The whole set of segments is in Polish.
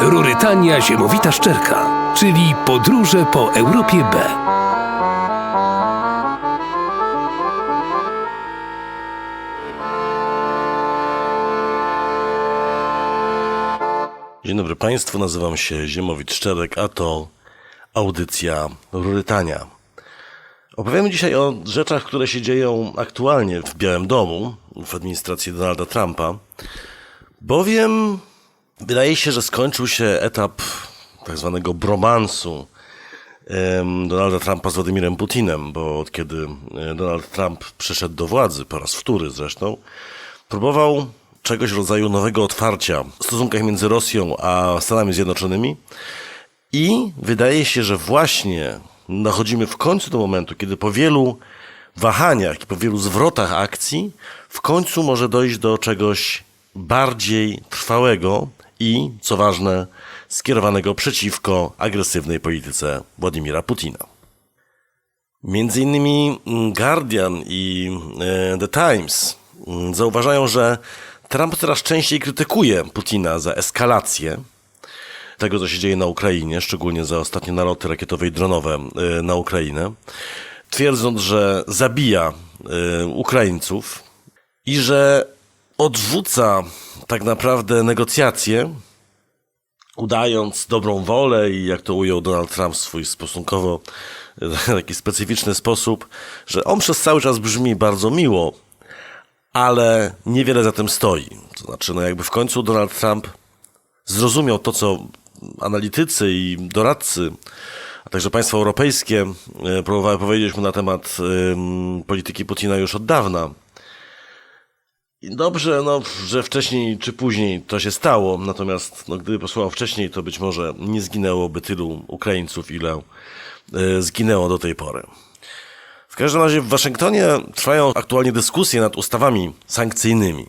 Rurytania Ziemowita Szczerka, czyli podróże po Europie B. Dzień dobry Państwu, nazywam się Ziemowit Szczerek, a to audycja Rurytania. Opowiemy dzisiaj o rzeczach, które się dzieją aktualnie w Białym Domu, w administracji Donalda Trumpa, bowiem wydaje się, że skończył się etap tak zwanego bromansu Donalda Trumpa z Władimirem Putinem, bo od kiedy e, Donald Trump przyszedł do władzy, po raz wtóry zresztą, próbował czegoś rodzaju nowego otwarcia w stosunkach między Rosją a Stanami Zjednoczonymi i wydaje się, że właśnie dochodzimy w końcu do momentu, kiedy po wielu wahaniach i po wielu zwrotach akcji w końcu może dojść do czegoś bardziej trwałego i, co ważne, skierowanego przeciwko agresywnej polityce Władimira Putina. Między innymi Guardian i e, The Times mm, zauważają, że Trump coraz częściej krytykuje Putina za eskalację tego, co się dzieje na Ukrainie, szczególnie za ostatnie naloty rakietowe i dronowe e, na Ukrainę, twierdząc, że zabija e, Ukraińców i że odrzuca tak naprawdę negocjacje, udając dobrą wolę i jak to ujął Donald Trump w swój stosunkowo e, taki specyficzny sposób, że on przez cały czas brzmi bardzo miło, ale niewiele za tym stoi. To znaczy, no jakby w końcu Donald Trump zrozumiał to, co analitycy i doradcy, a także państwa europejskie e, próbowały powiedzieć mu na temat polityki Putina już od dawna. I Dobrze, no, że wcześniej czy później to się stało, natomiast no, gdyby posłał wcześniej, to być może nie zginęłoby tylu Ukraińców, ile e, zginęło do tej pory. W każdym razie w Waszyngtonie trwają aktualnie dyskusje nad ustawami sankcyjnymi.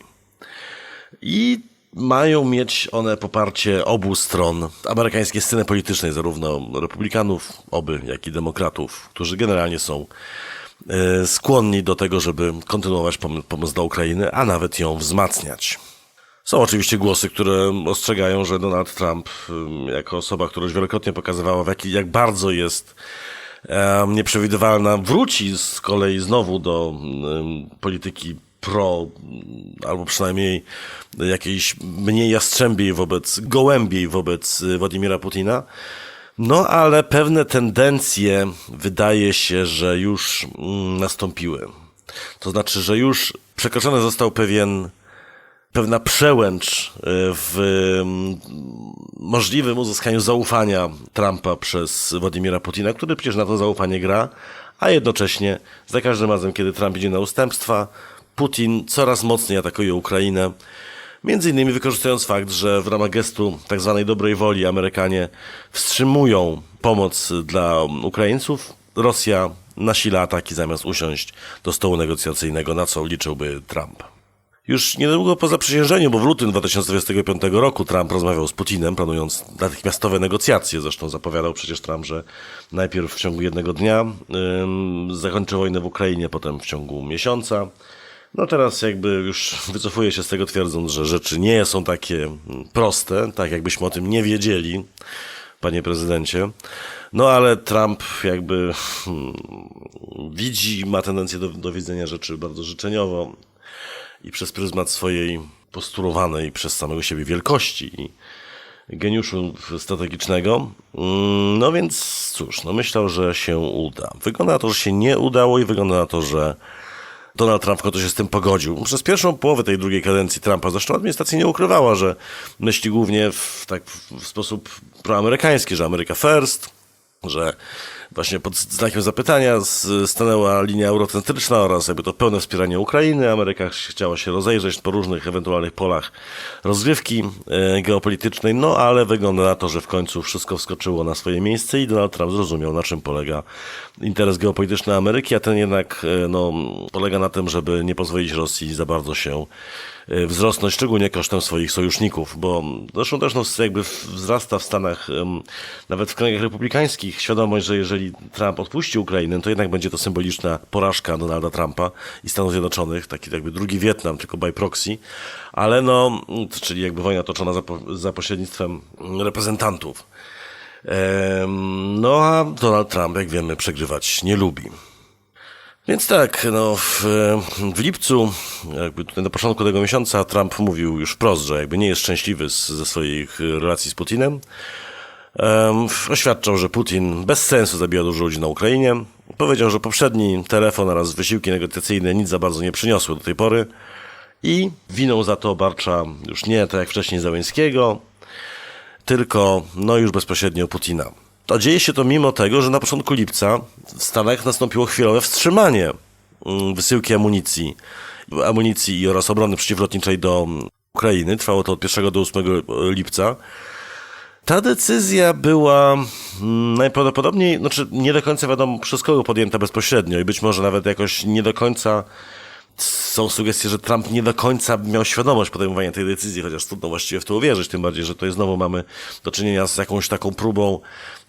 I mają mieć one poparcie obu stron amerykańskiej sceny politycznej, zarówno republikanów, oby, jak i demokratów, którzy generalnie są e, skłonni do tego, żeby kontynuować pom- pomoc dla Ukrainy, a nawet ją wzmacniać. Są oczywiście głosy, które ostrzegają, że Donald Trump, jako osoba, która już wielokrotnie pokazywała, w jaki, jak bardzo jest nieprzewidywalna, wróci z kolei znowu do polityki pro, albo przynajmniej jakiejś mniej jastrzębiej wobec, gołębiej wobec y, Władimira Putina. No, ale pewne tendencje wydaje się, że już mm, nastąpiły. To znaczy, że już przekroczony został pewien pewna przełęcz y, w mm, możliwym uzyskaniu zaufania Trumpa przez Władimira Putina, który przecież na to zaufanie gra, a jednocześnie za każdym razem, kiedy Trump idzie na ustępstwa, Putin coraz mocniej atakuje Ukrainę. Między innymi wykorzystując fakt, że w ramach gestu tak zwanej dobrej woli Amerykanie wstrzymują pomoc dla Ukraińców, Rosja nasila ataki zamiast usiąść do stołu negocjacyjnego, na co liczyłby Trump. Już niedługo po zaprzysiężeniu, bo w lutym 2025 roku Trump rozmawiał z Putinem, planując natychmiastowe negocjacje. Zresztą zapowiadał przecież Trump, że najpierw w ciągu jednego dnia ym, zakończy wojnę w Ukrainie, potem w ciągu miesiąca. No teraz jakby już wycofuje się z tego twierdząc, że rzeczy nie są takie proste, tak jakbyśmy o tym nie wiedzieli, panie prezydencie. No ale Trump jakby hmm, widzi, ma tendencję do, do widzenia rzeczy bardzo życzeniowo i przez pryzmat swojej postulowanej przez samego siebie wielkości i geniuszu strategicznego. Mm, No więc cóż, no myślał, że się uda. Wygląda na to, że się nie udało i wygląda na to, że Donald Trump końcu się z tym pogodził. Przez pierwszą połowę tej drugiej kadencji Trumpa, zresztą administracja nie ukrywała, że myśli głównie w, tak, w sposób proamerykański, że America first, że właśnie pod znakiem zapytania stanęła linia eurocentryczna oraz jakby to pełne wspieranie Ukrainy. Ameryka chciała się rozejrzeć po różnych ewentualnych polach rozgrywki e, geopolitycznej, no ale wygląda na to, że w końcu wszystko wskoczyło na swoje miejsce i Donald Trump zrozumiał, na czym polega interes geopolityczny Ameryki, a ten jednak e, no, polega na tym, żeby nie pozwolić Rosji za bardzo się wzrosnąć, szczególnie kosztem swoich sojuszników, bo zresztą też no, jakby wzrasta w Stanach, nawet w kręgach republikańskich, świadomość, że jeżeli Trump odpuści Ukrainę, to jednak będzie to symboliczna porażka Donalda Trumpa i Stanów Zjednoczonych, taki jakby drugi Wietnam, tylko by proxy, ale no, czyli jakby wojna toczona za, po, za pośrednictwem reprezentantów. No a Donald Trump, jak wiemy, przegrywać nie lubi. Więc tak, no w, w lipcu, jakby tutaj na początku tego miesiąca, Trump mówił już wprost, że jakby nie jest szczęśliwy z, ze swoich relacji z Putinem. Oświadczał, że Putin bez sensu zabija dużo ludzi na Ukrainie. Powiedział, że poprzedni telefon oraz wysiłki negocjacyjne nic za bardzo nie przyniosły do tej pory. I winą za to obarcza już nie tak jak wcześniej Załęskiego, tylko no już bezpośrednio Putina. A dzieje się to mimo tego, że na początku lipca w Stanach nastąpiło chwilowe wstrzymanie mm, wysyłki amunicji, amunicji oraz obrony przeciwlotniczej do Ukrainy. Trwało to od 1 do 8 lipca. Ta decyzja była mm, najprawdopodobniej, znaczy nie do końca wiadomo przez kogo podjęta bezpośrednio i być może nawet jakoś nie do końca są sugestie, że Trump nie do końca miał świadomość podejmowania tej decyzji, chociaż trudno właściwie w to uwierzyć, tym bardziej, że tutaj znowu mamy do czynienia z jakąś taką próbą,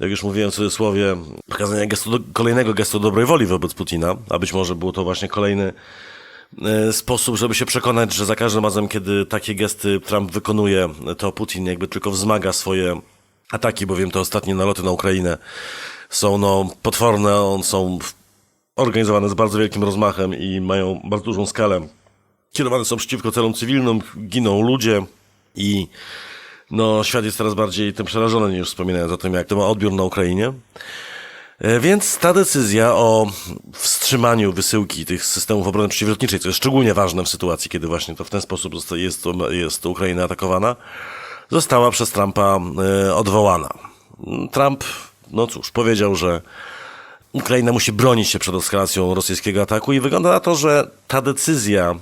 jak już mówiłem w cudzysłowie, pokazania gestu, kolejnego gestu dobrej woli wobec Putina, a być może był to właśnie kolejny e, sposób, żeby się przekonać, że za każdym razem, kiedy takie gesty Trump wykonuje, to Putin jakby tylko wzmaga swoje ataki, bowiem te ostatnie naloty na Ukrainę są no potworne, są organizowane z bardzo wielkim rozmachem i mają bardzo dużą skalę. Kierowane są przeciwko celom cywilnym, giną ludzie i no, świat jest coraz bardziej tym przerażony, niż wspominając o tym, jak to ma odbiór na Ukrainie. E, Więc ta decyzja o wstrzymaniu wysyłki tych systemów obrony przeciwlotniczej, co jest szczególnie ważne w sytuacji, kiedy właśnie to w ten sposób jest, jest Ukraina atakowana, została przez Trumpa e, odwołana. Trump, no cóż, powiedział, że Ukraina musi bronić się przed eskalacją rosyjskiego ataku i wygląda na to, że ta decyzja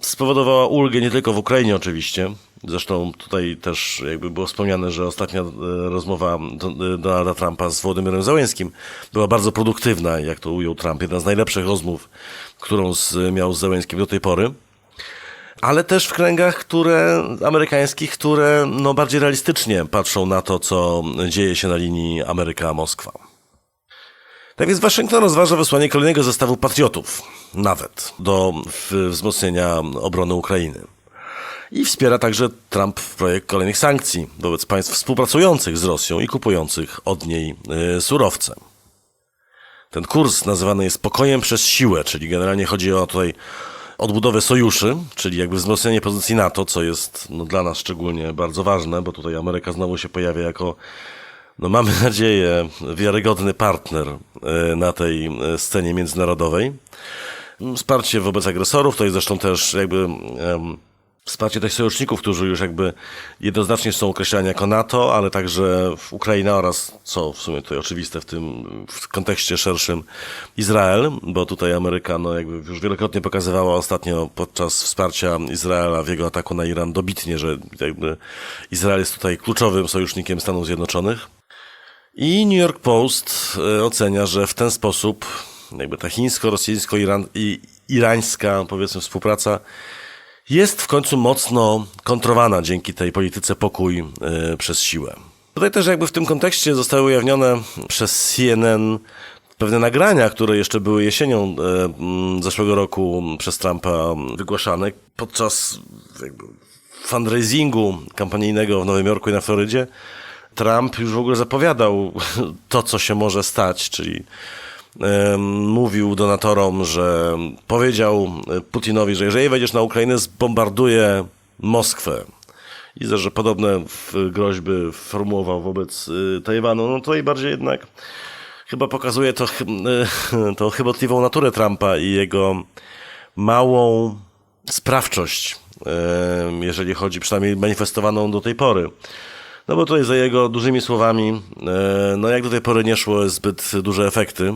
spowodowała ulgę nie tylko w Ukrainie oczywiście. Zresztą tutaj też jakby było wspomniane, że ostatnia e, rozmowa Do- Donalda Trumpa z Władimirem Załęskim była bardzo produktywna, jak to ujął Trump. Jedna z najlepszych rozmów, którą miał z Załęskim do tej pory. Ale też w kręgach, które amerykańskich, które no, bardziej realistycznie patrzą na to, co dzieje się na linii Ameryka-Moskwa. Tak więc Waszyngton rozważa wysłanie kolejnego zestawu patriotów, nawet, do w- wzmocnienia obrony Ukrainy. I wspiera także Trump projekt kolejnych sankcji wobec państw współpracujących z Rosją i kupujących od niej y, surowce. Ten kurs nazywany jest pokojem przez siłę, czyli generalnie chodzi o tutaj odbudowę sojuszy, czyli jakby wzmocnienie pozycji NATO, co jest no, dla nas szczególnie bardzo ważne, bo tutaj Ameryka znowu się pojawia jako no mamy nadzieję, wiarygodny partner e, na tej e, scenie międzynarodowej. Wsparcie wobec agresorów, to jest zresztą też jakby wsparcie tych sojuszników, którzy już jakby jednoznacznie są określani jako NATO, ale także Ukraina oraz, co w sumie tutaj oczywiste w tym w kontekście szerszym, Izrael, bo tutaj Ameryka no jakby już wielokrotnie pokazywała ostatnio podczas wsparcia Izraela w jego ataku na Iran dobitnie, że jakby Izrael jest tutaj kluczowym sojusznikiem Stanów Zjednoczonych. I New York Post e, ocenia, że w ten sposób jakby ta chińsko-rosyjsko-irańska powiedzmy współpraca jest w końcu mocno kontrowana dzięki tej polityce pokój e, przez siłę. Tutaj też jakby w tym kontekście zostały ujawnione przez CNN pewne nagrania, które jeszcze były jesienią e, zeszłego roku przez Trumpa wygłaszane podczas fundraisingu kampanijnego w Nowym Jorku i na Florydzie. Trump już w ogóle zapowiadał to, co się może stać, czyli mówił donatorom, że powiedział e, Putinowi, że jeżeli wejdziesz na Ukrainę, zbombarduje Moskwę. I że podobne groźby formułował wobec y, Tajwanu. No to i bardziej jednak chyba pokazuje to, y, tą chybotliwą naturę Trumpa i jego małą sprawczość, jeżeli chodzi przynajmniej manifestowaną do tej pory. No bo tutaj za jego dużymi słowami, e, no jak do tej pory nie szło zbyt duże efekty.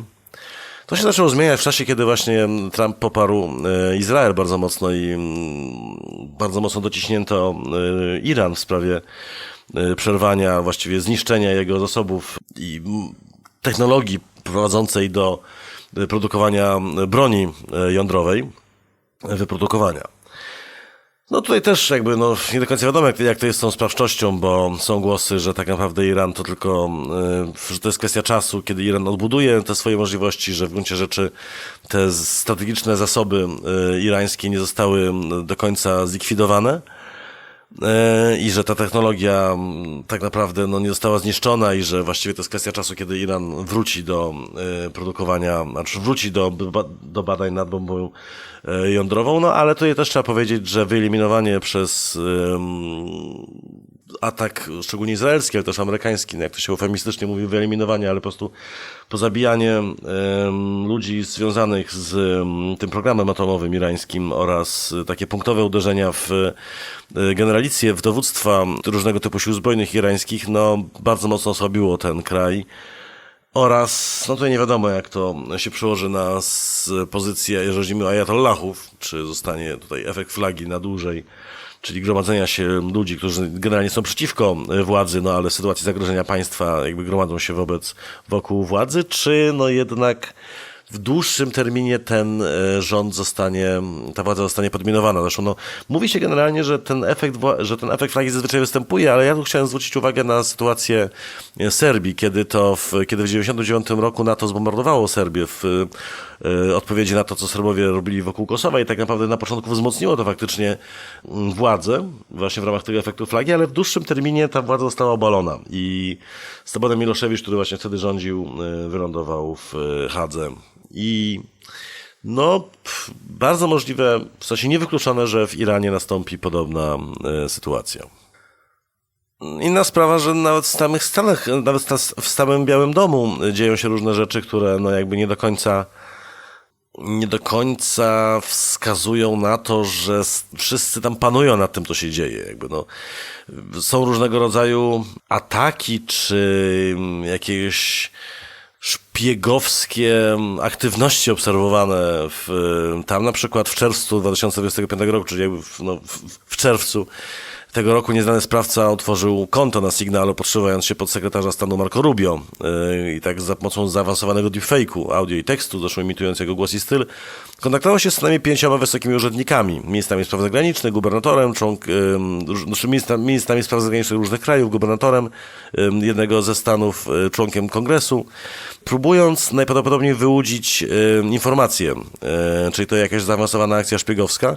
To się zaczęło zmieniać w czasie, kiedy właśnie Trump poparł e, Izrael bardzo mocno i mm, bardzo mocno dociśnięto e, Iran w sprawie przerwania, właściwie zniszczenia jego zasobów i mm, technologii prowadzącej do produkowania broni jądrowej, wyprodukowania. No tutaj też jakby no, nie do końca wiadomo, jak, jak to jest z tą sprawczością, bo są głosy, że tak naprawdę Iran to tylko, y, że to jest kwestia czasu, kiedy Iran odbuduje te swoje możliwości, że w gruncie rzeczy te strategiczne zasoby y, irańskie nie zostały do końca zlikwidowane. E, i że ta technologia m, tak naprawdę no, nie została zniszczona i że właściwie to jest kwestia czasu, kiedy Iran wróci do e, produkowania, znaczy wróci do, do badań nad bombą e, jądrową, no ale tutaj też trzeba powiedzieć, że wyeliminowanie przez atak, szczególnie izraelski, ale też amerykański, no jak to się eufemistycznie mówi, wyeliminowanie, ale po prostu pozabijanie em, ludzi związanych z tym programem atomowym irańskim oraz e, takie punktowe uderzenia w e, generalicję, w dowództwa różnego typu sił zbrojnych irańskich, no bardzo mocno osłabiło ten kraj. Oraz, no tutaj nie wiadomo, jak to się przełoży na pozycję reżimu ajatollahów, czy zostanie tutaj efekt flagi na dłużej, czyli gromadzenia się ludzi, którzy generalnie są przeciwko władzy, no ale w sytuacji zagrożenia państwa jakby gromadzą się wobec, wokół władzy, czy no jednak w dłuższym terminie ten e, rząd zostanie, ta władza zostanie podminowana. Zresztą no, mówi się generalnie, że ten efekt, że ten efekt flagi zazwyczaj występuje, ale ja tu chciałem zwrócić uwagę na sytuację e, Serbii, kiedy to w, kiedy w 99 roku NATO zbombardowało Serbię w e, odpowiedzi na to, co Serbowie robili wokół Kosowa i tak naprawdę na początku wzmocniło to faktycznie mm, władzę właśnie w ramach tego efektu flagi, ale w dłuższym terminie ta władza została obalona i Slobodan Miloszewicz, który właśnie wtedy rządził, wylądował w Hadze i no, pff, bardzo możliwe, w sensie niewykluczone, że w Iranie nastąpi podobna e, sytuacja. Inna sprawa, że nawet w samych Stanach, nawet w samym Białym Domu dzieją się różne rzeczy, które no jakby nie do końca nie do końca wskazują na to, że wszyscy tam panują nad tym, co się dzieje. Jakby no, są różnego rodzaju ataki, czy jakieś szpiegowskie aktywności obserwowane w, tam na przykład w czerwcu 2025 roku, czyli jakby w, no, w, w czerwcu tego roku nieznany sprawca otworzył konto na Signalu, podszywając się pod sekretarza stanu Marco Rubio yy, i tak za pomocą zaawansowanego deepfake'u, audio i tekstu, zresztą imitując jego głos i styl, kontaktował się z co najmniej pięcioma wysokimi urzędnikami, ministrami spraw zagranicznych, gubernatorem, członk, yy, ministrami spraw zagranicznych różnych krajów, gubernatorem yy, jednego ze stanów, yy, członkiem kongresu, próbując najprawdopodobniej wyłudzić yy, informacje, yy, czyli to jakaś zaawansowana akcja szpiegowska.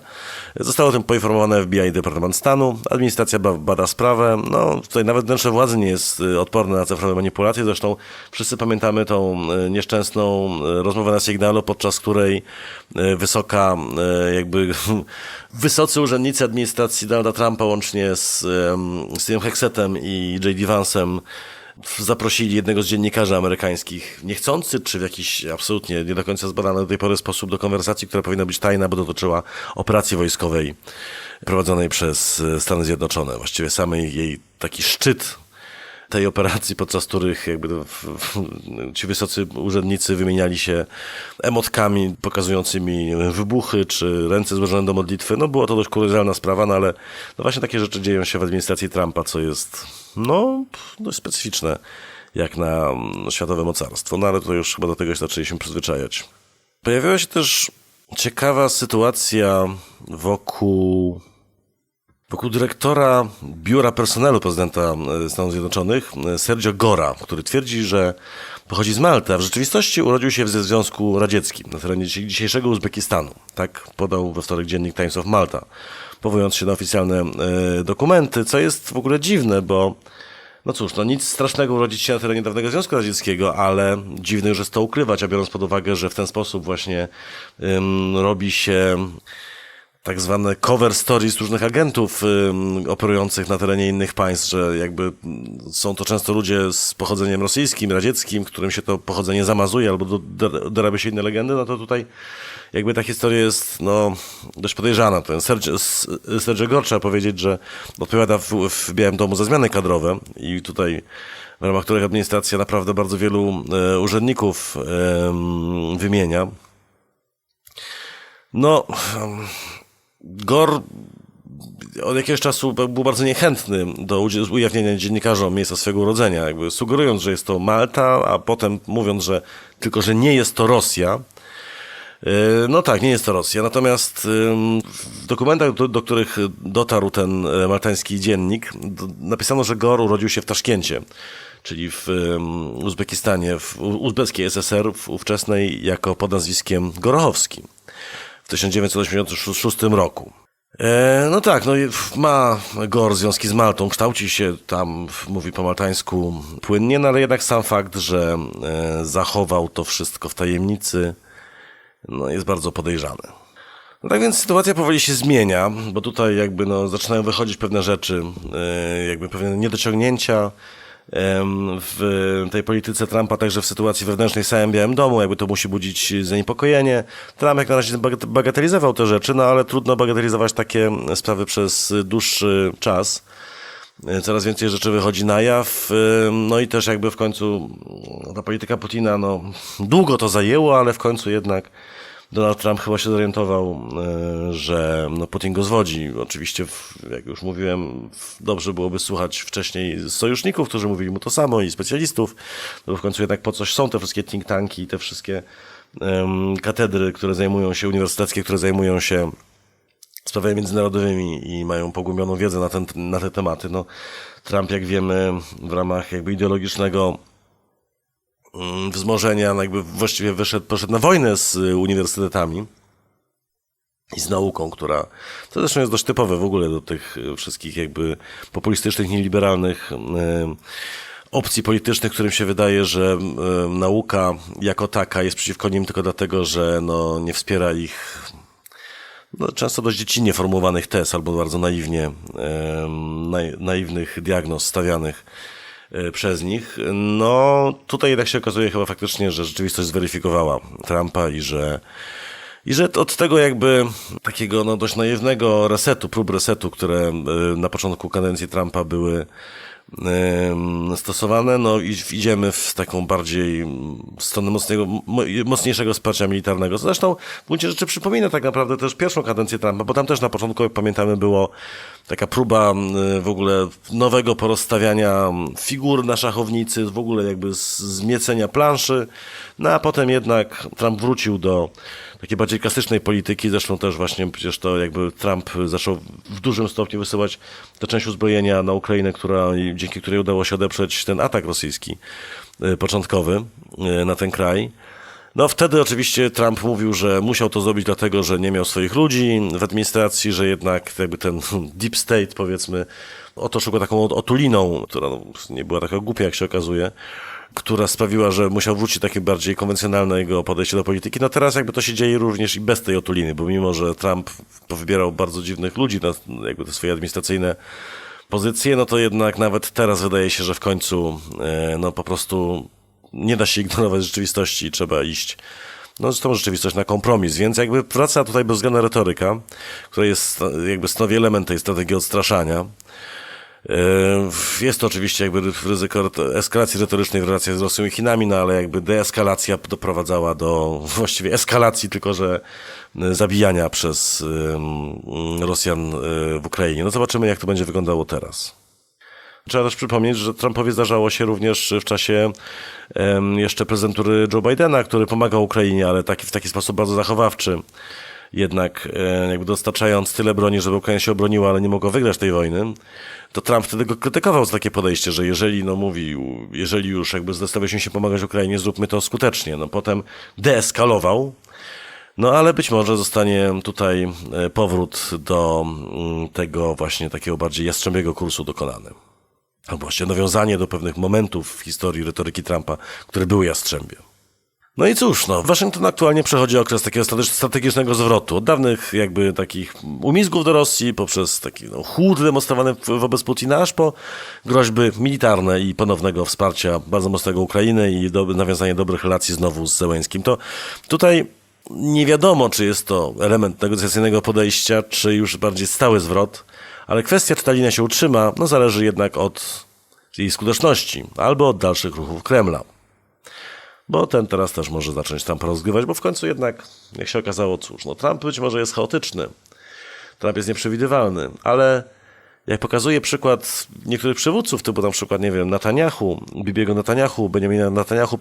Zostało o tym poinformowane FBI i Departament Stanu. Administracja ba- bada sprawę. No, tutaj nawet wnętrze władzy nie jest y, odporne na cyfrowe manipulacje. Zresztą wszyscy pamiętamy tą y, nieszczęsną y, rozmowę na Signalu, podczas której wysoka, jakby wysocy urzędnicy administracji Donalda Trumpa łącznie z, z tym Hexetem i J.D. Vance'em zaprosili jednego z dziennikarzy amerykańskich, niechcący, czy w jakiś absolutnie nie do końca zbadany do tej pory sposób do konwersacji, która powinna być tajna, bo dotyczyła operacji wojskowej prowadzonej przez e, Stany Zjednoczone. Właściwie samej jej taki szczyt tej operacji, podczas których jakby ci wysocy urzędnicy wymieniali się emotkami pokazującymi wybuchy, czy ręce złożone do modlitwy. No była to dość kuriozalna sprawa, no ale no właśnie takie rzeczy dzieją się w administracji Trumpa, co jest no dość specyficzne jak na mm, światowe mocarstwo. No ale to już chyba do tego się zaczęliśmy przyzwyczajać. Pojawiła się też ciekawa sytuacja wokół Wokół dyrektora Biura Personelu Prezydenta e, Stanów Zjednoczonych, e, Sergio Gora, który twierdzi, że pochodzi z Malty, a w rzeczywistości urodził się w Związku Radzieckim na terenie dzisiejszego Uzbekistanu. Tak podał we wtorek dziennik Times of Malta, powołując się na oficjalne e, dokumenty, co jest w ogóle dziwne, bo no cóż, no nic strasznego urodzić się na terenie dawnego Związku Radzieckiego, ale dziwne już jest to ukrywać, a biorąc pod uwagę, że w ten sposób właśnie ym, robi się tak zwane cover stories różnych agentów ym, operujących na terenie innych państw, że jakby mm, są to często ludzie z pochodzeniem rosyjskim, radzieckim, którym się to pochodzenie zamazuje albo do- do- dorabia się inne legendy, no to tutaj jakby ta historia jest no, dość podejrzana. Ten Sergio, Gor trzeba powiedzieć, że odpowiada w, w Białym Domu za zmiany kadrowe i tutaj w ramach których administracja naprawdę bardzo wielu e, urzędników wymienia. No, Gor od jakiegoś czasu był bardzo niechętny do ujawnienia dziennikarzom miejsca swojego urodzenia, jakby sugerując, że jest to Malta, a potem mówiąc, że tylko, że nie jest to Rosja. Yy, No tak, nie jest to Rosja. Natomiast w dokumentach, do, do których dotarł ten e, maltański dziennik, napisano, że Gor urodził się w Taszkencie, czyli w Uzbekistanie, w uzbeckiej SSR w ówczesnej jako pod nazwiskiem Gorochowski 1986 roku. E, no tak, no ma Gor związki z Maltą, kształci się tam, mówi po maltańsku płynnie, no ale jednak sam fakt, że e, zachował to wszystko w tajemnicy, no jest bardzo podejrzany. No tak więc sytuacja powoli się zmienia, bo tutaj jakby no zaczynają wychodzić pewne rzeczy, e, jakby pewne niedociągnięcia w tej polityce Trumpa, także w sytuacji wewnętrznej w samym Białym Domu, jakby to musi budzić zaniepokojenie. Trump jak na razie bagat- bagatelizował te rzeczy, no ale trudno bagatelizować takie sprawy przez dłuższy czas. E, Coraz więcej rzeczy wychodzi na jaw, no i też jakby w końcu ta polityka Putina, no długo to zajęło, ale w końcu jednak Donald Trump chyba się zorientował, e, że no, Putin go zwodzi. Oczywiście, jak już mówiłem, dobrze byłoby słuchać wcześniej sojuszników, którzy mówili mu to samo i specjalistów, no bo w końcu jednak po coś są te wszystkie think tanki i te wszystkie katedry, które zajmują się, uniwersyteckie, które zajmują się sprawami międzynarodowymi i mają pogłębioną wiedzę na, ten, na te tematy. No, Trump, jak wiemy, w ramach jakby ideologicznego wzmożenia, no jakby właściwie wyszedł, poszedł na wojnę z y, uniwersytetami i z nauką, która to zresztą jest dość typowe w ogóle do tych y, wszystkich jakby populistycznych, nieliberalnych y, opcji politycznych, którym się wydaje, że nauka jako taka jest przeciwko nim tylko dlatego, że no, nie wspiera ich no, często dość dziecinnie formułowanych tez albo bardzo naiwnie, naiwnych diagnoz stawianych przez nich. No, tutaj jednak się okazuje chyba faktycznie, że rzeczywistość zweryfikowała Trumpa i że i że od tego jakby takiego no, dość naiwnego resetu, prób resetu, które e, na początku kadencji Trumpa były stosowane, no i idziemy w taką bardziej stronę mocnego, mo- mocniejszego wsparcia militarnego. Zresztą w gruncie rzeczy przypomina tak naprawdę też pierwszą kadencję Trumpa, bo tam też na początku, jak pamiętamy, było taka próba mm, w ogóle nowego porozstawiania mm, figur na szachownicy, w ogóle jakby zmiecenia planszy, no a potem jednak Trump wrócił do takiej bardziej klasycznej polityki, zresztą też właśnie przecież to jakby Trump zaczął w dużym stopniu wysyłać tę część uzbrojenia na Ukrainę, która, dzięki której udało się odeprzeć ten atak rosyjski e, początkowy e, na ten kraj. No wtedy oczywiście Trump mówił, że musiał to zrobić dlatego, że nie miał swoich ludzi w administracji, że jednak jakby ten deep state powiedzmy otoczył go taką otuliną, która no, nie była taka głupia jak się okazuje, która sprawiła, że musiał wrócić takie bardziej konwencjonalne jego podejście do polityki. No teraz jakby to się dzieje również i bez tej otuliny, bo mimo, że Trump powybierał bardzo dziwnych ludzi na jakby te swoje administracyjne pozycje, no to jednak nawet teraz wydaje się, że w końcu e, no po prostu nie da się ignorować rzeczywistości trzeba iść no z tą rzeczywistość na kompromis, więc jakby wraca tutaj bezwzględna retoryka, która jest jakby stanowi element tej strategii odstraszania. E, Jest to oczywiście jakby ryzyko eskalacji retorycznej w relacjach z Rosją i Chinami, no ale jakby deeskalacja doprowadzała do właściwie eskalacji, tylko że e, zabijania przez Rosjan e, w Ukrainie. No zobaczymy, jak to będzie wyglądało teraz. Trzeba też przypomnieć, że Trumpowi zdarzało się również w czasie em, jeszcze prezydentury Joe Bidena, który pomagał Ukrainie, ale taki, w taki sposób bardzo zachowawczy. Jednak jakby dostarczając tyle broni, żeby Ukraina się obroniła, ale nie mogła wygrać tej wojny, to Trump wtedy go krytykował za takie podejście, że jeżeli, no mówił, jeżeli już jakby zdecydowaliśmy się pomagać Ukrainie, zróbmy to skutecznie. No potem deeskalował, no ale być może zostanie tutaj e, powrót do mm, tego właśnie takiego bardziej jastrzębiego kursu dokonany. Albo właśnie nawiązanie do pewnych momentów w historii retoryki Trumpa, które były jastrzębie. No i cóż, no, Waszyngton aktualnie przechodzi okres takiego strate- strategicznego zwrotu. Od dawnych jakby takich umizgów do Rosji, poprzez taki no, chłód demonstrowany wobec Putina, aż po groźby militarne i ponownego wsparcia bardzo mocnego Ukrainy i do, nawiązanie dobrych relacji znowu z Zełęskim. To tutaj nie wiadomo, czy jest to element negocjacyjnego podejścia, czy już bardziej stały zwrot, ale kwestia, czy ta linia się utrzyma, no zależy jednak od jej skuteczności albo od dalszych ruchów Kremla. Bo ten teraz też może zacząć Trumpa rozgrywać, bo w końcu jednak, jak się okazało, cóż, no Trump być może jest chaotyczny, Trump jest nieprzewidywalny, ale Jak pokazuje przykład niektórych przywódców, typu na przykład, nie wiem, Netanyahu, Bibiego Netanyahu, Benjamina Netanyahu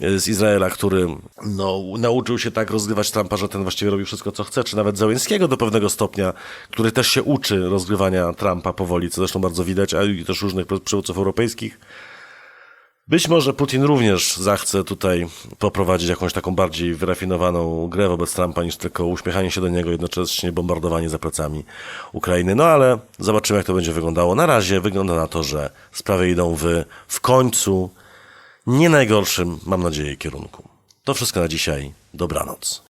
e, z Izraela, który no, nauczył się tak rozgrywać Trumpa, że ten właściwie robi wszystko, co chce, czy nawet Załęskiego do pewnego stopnia, który też się uczy rozgrywania Trumpa powoli, co zresztą bardzo widać, a i też różnych przywódców europejskich. Być może Putin również zachce tutaj poprowadzić jakąś taką bardziej wyrafinowaną grę wobec Trumpa niż tylko uśmiechanie się do niego, jednocześnie bombardowanie za plecami Ukrainy. No ale zobaczymy, jak to będzie wyglądało. Na razie wygląda na to, że sprawy idą w, w końcu nie najgorszym, mam nadzieję, kierunku. To wszystko na dzisiaj. Dobranoc.